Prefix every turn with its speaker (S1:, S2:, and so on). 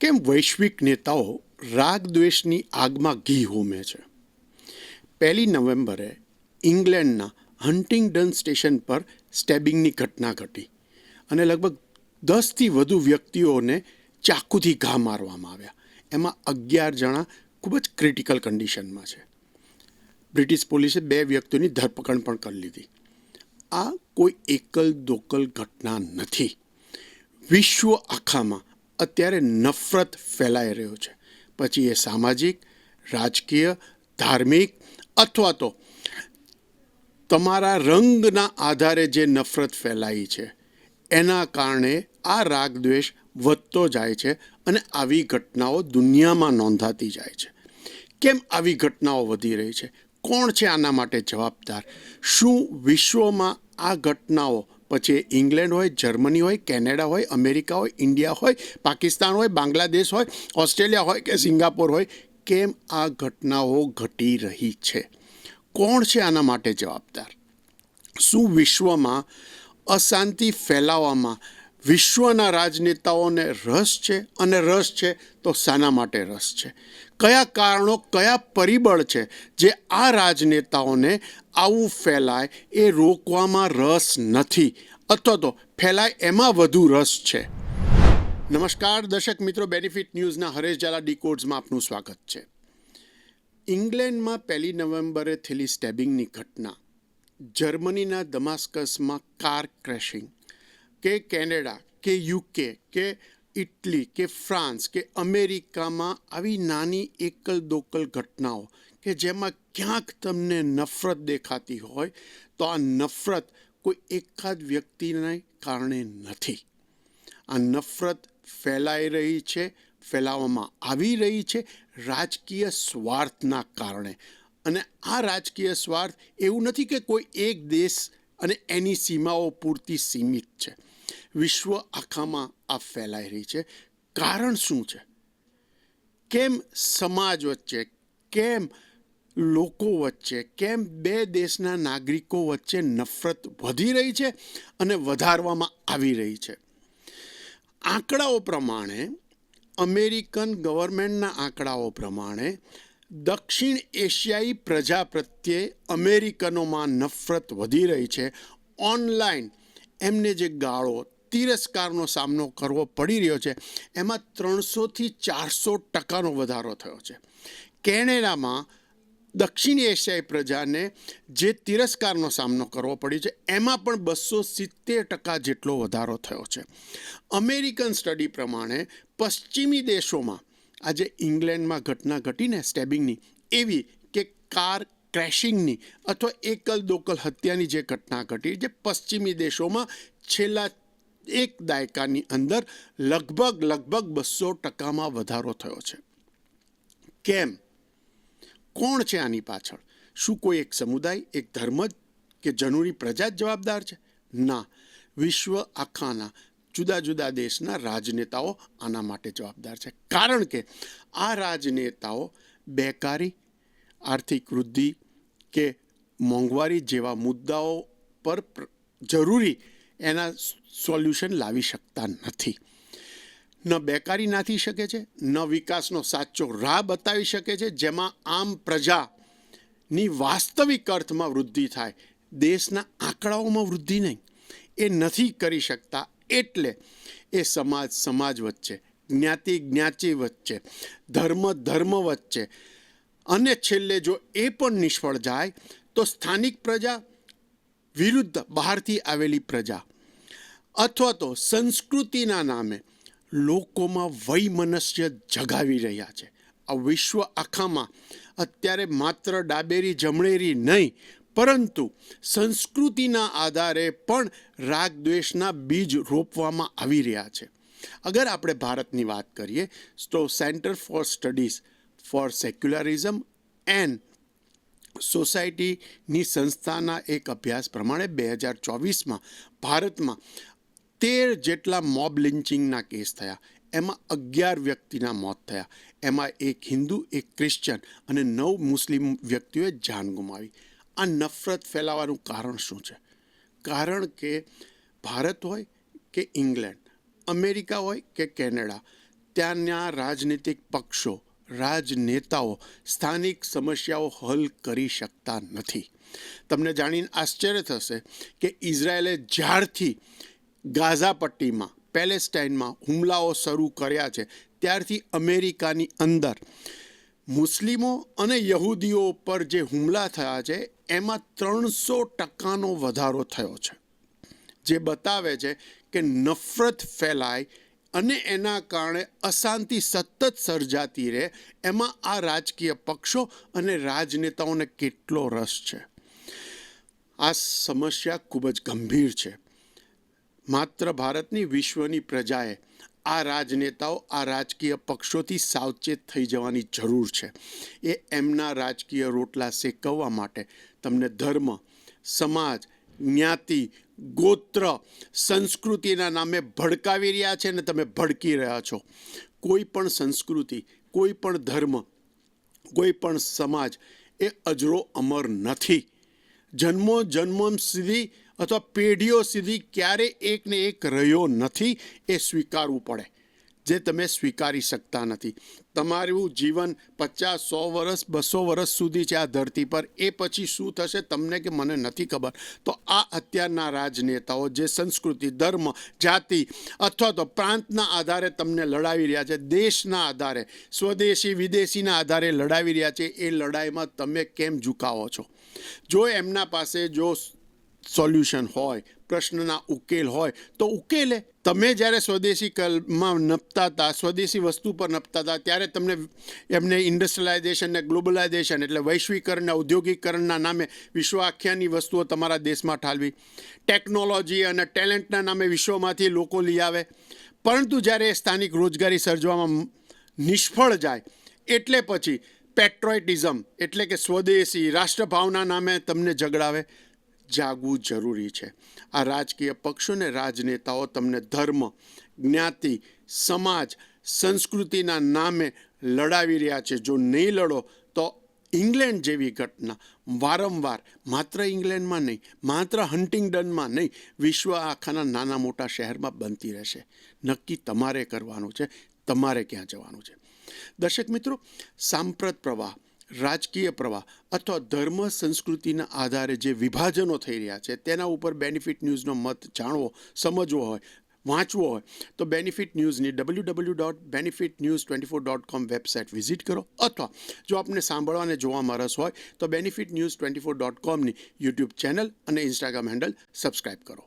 S1: કેમ વૈશ્વિક નેતાઓ રાગ દ્વેષની આગમાં ઘી હોમે છે? પહેલી નવેમ્બરે ઇંગ્લેન્ડના હન્ટિંગડન સ્ટેશન પર સ્ટેબિંગની ઘટના ઘટી અને લગભગ દસથી વધુ વ્યક્તિઓને ચાકુથી ઘા મારવામાં આવ્યા. એમાં અગિયાર જણા ખૂબ જ ક્રિટિકલ કન્ડિશનમાં છે. બ્રિટિશ પોલીસે બે વ્યક્તિઓની ધરપકડ પણ કરી લીધી. આ કોઈ એકલ દોકલ ઘટના નથી. વિશ્વ આખામાં અત્યારે નફરત ફેલાઈ રહ્યો છે. પછી એ સામાજિક, રાજકીય, ધાર્મિક અથવા તો તમારા રંગના આધારે જે નફરત ફેલાઈ છે, એના કારણે આ રાગ દ્વેષ વધતો જાય છે અને આવી ઘટનાઓ દુનિયામાં નોંધાતી જાય છે. કેમ આવી ઘટનાઓ વધી રહી છે? કોણ છે આના માટે જવાબદાર? શું વિશ્વમાં આ ઘટનાઓ પછી ઇંગ્લેન્ડ હોય, જર્મની હોય, કેનેડા હોય, અમેરિકા હોય, ઇન્ડિયા હોય, પાકિસ્તાન હોય, બાંગ્લાદેશ હોય, ઓસ્ટ્રેલિયા હોય કે સિંગાપોર હોય, કેમ આ ઘટનાઓ ઘટી રહી છે? કોણ છે આના માટે જવાબદાર? શું વિશ્વમાં અશાંતિ ફેલાવવામાં વિશ્વના રાજનેતાઓને રસ છે? અને રસ છે તો શાના માટે રસ છે? કયા કારણો, કયા પરિબળ છે જે આ રાજનેતાઓને આવું ફેલાય, એ રોકવામાં રસ નથી. અથવા તો ફેલાય એમાં વધુ રસ છે. નમસ્કાર દર્શક મિત્રો બેનિફિટ ન્યૂઝના હરેશ ઝાલા ડીકોડ્સમાં આપનું સ્વાગત છે. ઇંગ્લેન્ડમાં પહેલી નવેમ્બરે થયેલી સ્ટેબિંગની ઘટના. જર્મનીના દમાસ્કસમાં કાર ક્રેશિંગ. કે કેનેડા, કે યુકે, કે ઇટલી, કે ફ્રાન્સ, કે અમેરિકામાં આવી નાની એકલ દોકલ ઘટનાઓ કે જેમાં ક્યાંક તમને નફરત દેખાતી હોય, તો આ નફરત કોઈ એકાદ વ્યક્તિને કારણે નથી. આ નફરત ફેલાઈ રહી છે ફેલાવવામાં આવી રહી છે રાજકીય સ્વાર્થના કારણે. અને આ રાજકીય સ્વાર્થ એવું નથી કે કોઈ એક દેશ અને એની સીમાઓ પૂરતી સીમિત છે. વિશ્વ આખામાં આ ફેલાઈ રહી છે. કારણ શું છે? કેમ સમાજ વચ્ચે, કેમ લોકો વચ્ચે કેમ બે દેશના નાગરિકો વચ્ચે નફરત વધી રહી છે અને વધારવામાં આવી રહી છે? આંકડાઓ પ્રમાણે, અમેરિકન ગવર્મેન્ટના આંકડાઓ પ્રમાણે, દક્ષિણ એશિયાઈ પ્રજા પ્રત્યે અમેરિકનોમાં નફરત વધી રહી છે. ઓનલાઈન એમને જે ગાળો, તિરસ્કારનો સામનો કરવો પડી રહ્યો છે, એમાં ત્રણસોથી ચારસો ટકાનો વધારો થયો છે. કેનેડામાં દક્ષિણ એશિયાઈ પ્રજાને જે તિરસ્કારનો સામનો કરવો પડ્યો છે, એમાં પણ બસો સિત્તેર ટકા જેટલો વધારો થયો છે. અમેરિકન સ્ટડી પ્રમાણે પશ્ચિમી દેશોમાં આજે ઇંગ્લેન્ડમાં ઘટના ઘટીને સ્ટેબિંગની, એવી કે કાર ક્રેશિંગની અથવા એકલ દોકલ હત્યાની જે ઘટના ઘટી જે પશ્ચિમી દેશોમાં છેલ્લા એક દાયકાની અંદર લગભગ લગભગ બસો ટકામાં વધારો થયો છે. કેમ? કોણ છે આની પાછળ? શું કોઈ એક સમુદાય, એક ધર્મ જ કે જનૂરી પ્રજા જ જવાબદાર છે? ના. વિશ્વ આખાના, જુદા જુદા દેશના રાજનેતાઓ આના માટે જવાબદાર છે. કારણ કે આ રાજનેતાઓ બેકારી, આર્થિક વૃદ્ધિ કે મોંઘવારી જેવા મુદ્દાઓ પર, જરૂરી એના સોલ્યુશન લાવી શકતા નથી. ન બેકારી નાથી શકે છે, ન વિકાસનો સાચો રાહ બતાવી શકે છે, જેમાં આમ પ્રજાની વાસ્તવિક અર્થમાં વૃદ્ધિ થાય, દેશના આંકડાઓમાં વૃદ્ધિ નહીં. એ નથી કરી શકતા, એટલે એ સમાજ સમાજ વચ્ચે, જ્ઞાતિ જ્ઞાતિ વચ્ચે, ધર્મ ધર્મ વચ્ચે. અને છેલ્લે જો એ પણ નિષ્ફળ જાય, તો સ્થાનિક પ્રજા વિરુદ્ધ બહારથી આવેલી પ્રજા, અથવા તો સંસ્કૃતિના નામે લોકોમાં વૈમનસ્ય જગાવી રહ્યા છે. આ વિશ્વ આખામાં અત્યારે માત્ર ડાબેરી, જમણેરી નહીં, પરંતુ સંસ્કૃતિના આધારે પણ રાગ દ્વેષના બીજ રોપવામાં આવી રહ્યા છે. અગર આપણે ભારતની વાત કરીએ, તો centre for studies for secularism and સોસાયટીની સંસ્થાના એક અભ્યાસ પ્રમાણે બે હજાર ચોવીસમાં ભારતમાં તેર જેટલા મોબ લિન્ચિંગના કેસ થયા. એમાં અગિયાર વ્યક્તિના મોત થયા. એમાં એક હિન્દુ, એક ક્રિશ્ચન અને નવ મુસ્લિમ વ્યક્તિઓએ જાન ગુમાવી. આ નફરત ફેલાવાનું કારણ શું છે? કારણ કે ભારત હોય કે ઇંગ્લેન્ડ, અમેરિકા હોય કે કેનેડા, ત્યાંના રાજનીતિક પક્ષો, રાજનેતાઓ સ્થાનિક સમસ્યાઓ હલ કરી શકતા નથી. તમને જાણીને આશ્ચર્ય થશે કે ઇઝરાયેલે જ્યારથી ગાઝા પટ્ટીમાં પેલેસ્ટાઇનમાં હુમલાઓ શરૂ કર્યા છે. ત્યારથી અમેરિકાની અંદર મુસ્લિમો અને યહૂદીઓ પર જે હુમલા થયા છે, એમાં ત્રણસો ટકાનો વધારો થયો છે. જે બતાવે છે કે નફરત ફેલાય અને એના કારણે અશાંતિ સતત સર્જાતી રહે, એમાં આ રાજકીય પક્ષો અને રાજનેતાઓને કેટલો રસ છે. આ સમસ્યા ખૂબ જ ગંભીર છે. માત્ર ભારતની, વિશ્વની પ્રજાએ આ રાજનેતાઓ, આ રાજકીય પક્ષોથી સાવચેત થઈ જવાની જરૂર છે. એ એમના રાજકીય રોટલા શેકવવા માટે તમને ધર્મ, સમાજ, જ્ઞાતિ, ગોત્ર, સંસ્કૃતિના નામે ભડકાવી રહ્યા છે ને તમે ભડકી રહ્યા છો. કોઈ પણ સંસ્કૃતિ, કોઈ પણ ધર્મ, કોઈ પણ સમાજ એ અજરો અમર નથી. જન્મો જન્મ સુધી અથવા પેઢીઓ સુધી ક્યારે એકને એક રહ્યો નથી, એ સ્વીકારવું પડે. જે તમે સ્વીકારી શકતા નથી. તમારું જીવન પચાસ, સો વર્ષ બસો વર્ષ સુધી છે આ ધરતી પર. એ પછી શું થશે તમને કે મને નથી ખબર. તો આ અત્યારના રાજનેતાઓ જે સંસ્કૃતિ, ધર્મ, જાતિ અથવા તો પ્રાંતના આધારે તમને લડાવી રહ્યા છે, દેશના આધારે, સ્વદેશી, વિદેશીના આધારે લડાવી રહ્યા છે, એ લડાઈમાં તમે કેમ ઝુકાવો છો? જો એમના પાસે જો સોલ્યુશન હોય, પ્રશ્નના ઉકેલ હોય, તો ઉકેલે. તમે જ્યારે સ્વદેશી કલમાં નપતા હતા સ્વદેશી વસ્તુ પર નપતા હતા ત્યારે તમને એમને ઇન્ડસ્ટ્રીલાઇઝેશન ને ગ્લોબલાઇઝેશન એટલે વૈશ્વિકરણ ઔદ્યોગિકરણના નામે વિશ્વ આખ્યાની વસ્તુઓ તમારા દેશમાં ઠાલવી. ટેકનોલોજી અને ટેલેન્ટના નામે વિશ્વમાંથી લોકો લઈ આવે. પરંતુ જ્યારે સ્થાનિક રોજગારી સર્જવામાં નિષ્ફળ જાય, એટલે પછી પેટ્રોઇટિઝમ એટલે કે સ્વદેશી રાષ્ટ્રભાવના નામે તમને ઝગડાવે જાગવું જરૂરી છે. આ રાજકીય પક્ષોને રાજનેતાઓ તમને ધર્મ, જ્ઞાતિ, સમાજ, સંસ્કૃતિના નામે લડાવી રહ્યા છે. જો નહીં લડો, તો ઇંગ્લેન્ડ જેવી ઘટના. વારંવાર, માત્ર ઇંગ્લેન્ડમાં નહીં, માત્ર હન્ટિંગડનમાં નહીં, વિશ્વ આખાના નાના મોટા શહેરમાં બનતી રહેશે. નક્કી તમારે કરવાનું છે, તમારે ક્યાં જવાનું છે. દર્શક મિત્રો, સાંપ્રત પ્રવાહ રાજકીય પ્રવાહ અથવા ધર્મ સંસ્કૃતિના આધારે જે વિભાજનો થઈ રહ્યા છે, તેના ઉપર બેનિફિટ ન્યૂઝનો મત જાણવો, સમજવો હોય, વાંચવો હોય, તો બેનિફિટ ન્યૂઝની W W dot benefit news twenty four dot com website visit કરો. અથવા જો આપને સાંભળવા અને જોવામાં રસ હોય, તો benefit news twenty four dot કોમની YouTube channel અને ઇન્સ્ટાગ્રામ હેન્ડલ સબસ્ક્રાઇબ કરો.